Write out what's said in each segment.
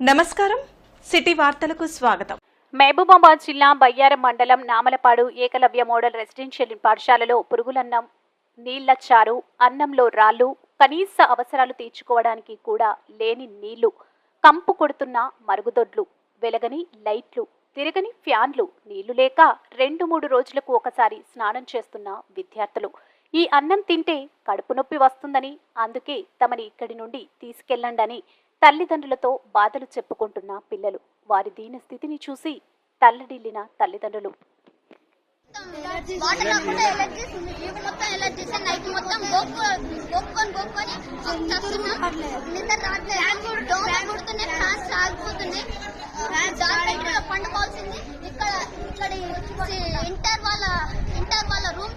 నమస్కారం. సిటీ వార్తలకు స్వాగతం. మహబూబాబాద్ జిల్లా బయ్యారం మండలం నామలపాడు ఏకలవ్య మోడల్ రెసిడెన్షియల్ పాఠశాలలో పురుగులన్నం నీళ్ళ చారు అన్నంలో రాళ్ళు కనీస అవసరాలు తీర్చుకోవడానికి కూడా లేని నీళ్ళు కంపు కొడుతున్న మరుగుదొడ్లు వెలగని లైట్లు తిరగని ఫ్యాన్లు నీళ్ళు లేక రెండు మూడు రోజులకు ఒకసారి స్నానం చేస్తున్న విద్యార్థులు. ఈ అన్నం తింటే కడుపు నొప్పి వస్తుందని అందుకే తమని ఇక్కడి నుండి తీసుకెళ్ళండని తల్లిదండ్రులతో బాధలు చెప్పుకుంటున్న పిల్లలు. వారి దీన స్థితిని చూసి తల్లడిల్లిన తల్లిదండ్రులు. వాటర్ ఎలర్జీస్ మొత్తం ఎలర్జీస్ నైట్ మొత్తం గోక్కొని గోక్కొని చస్తున్నాం నిద్ర రావట్లేదు. ఫ్యాన్స్ ఆగిపోతున్నాయి పండుకోవాల్సింది. ఇక్కడ ఇక్కడ ఇంటర్ వాళ్ళ ఇంటర్ వాళ్ళ రూమ్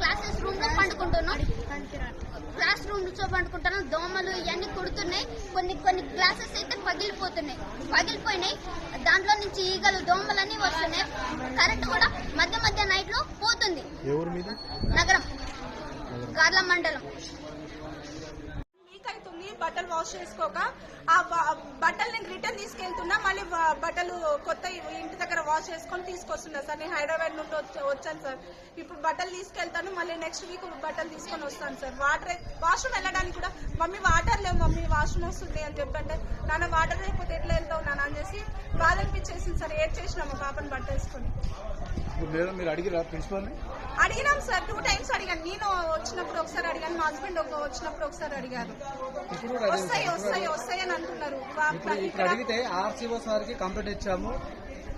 క్లాసెస్ రూమ్లో పండుకుంటున్నాం పండుకుంటున్నాం దోమలు ఇవన్నీ కుడుతున్నాయి. కొన్ని కొన్ని క్లాసెస్ అయితే పగిలిపోతున్నాయి. పగిలిపోయినాయి. దాంట్లో నుంచి ఈగలు దోమలన్నీ వస్తున్నాయి. కరెంట్ కూడా మధ్య మధ్య నైట్లో పోతుంది. నగరం. గార్ల మండలం. బట్టలు వాష్ చేసుకోక ఆ బట్టలు నేను రిటర్న్ తీసుకెళ్తున్నా మళ్ళీ బట్టలు కొత్త ఇంటి దగ్గర వాష్ చేసుకొని తీసుకొస్తున్నా సార్. నేను హైదరాబాద్ నుండి వచ్చాను సార్. ఇప్పుడు బట్టలు తీసుకెళ్తాను మళ్ళీ నెక్స్ట్ వీక్ బట్టలు తీసుకొని వస్తాను సార్. వాటర్ వాష్రూమ్ వెళ్ళడానికి కూడా మమ్మీ వాటర్ లేవు మమ్మీ వాష్రూమ్ వస్తుంది అని చెప్పంటే నాన్న వాటర్ లేకపోతే ఎట్లా వెళ్తావు నాన్న? అని చేసి బాధ అనిపించేసింది సార్. ఏడ్ చేసినా మా పాపని బట్టలు వేసుకొని. ఇప్పుడు మీరు అడిగిరా ప్రిన్సిపల్ని? అడిగినాం సార్. టూ టైమ్స్ అడిగాను. నేను వచ్చినప్పుడు ఒకసారి అడిగాను. మా హస్బెండ్ ఒక వచ్చినప్పుడు ఒకసారి అడిగారు. వస్తాయి వస్తాయి వస్తాయి అని అంటున్నారు. ఇక్కడ అడిగితే ఆర్సీఓ సార్కి కంప్లైంట్ ఇచ్చాము.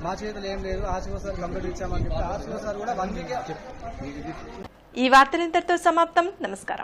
మా చేతులు ఏం లేదు. ఆర్సీఓ సార్ కంప్లైంట్ ఇచ్చామని చెప్పి ఆర్సీఓ సార్ కూడా వన్ వీక్ ఈ వార్తలు ఇంతటితో సమాప్తం. నమస్కారం.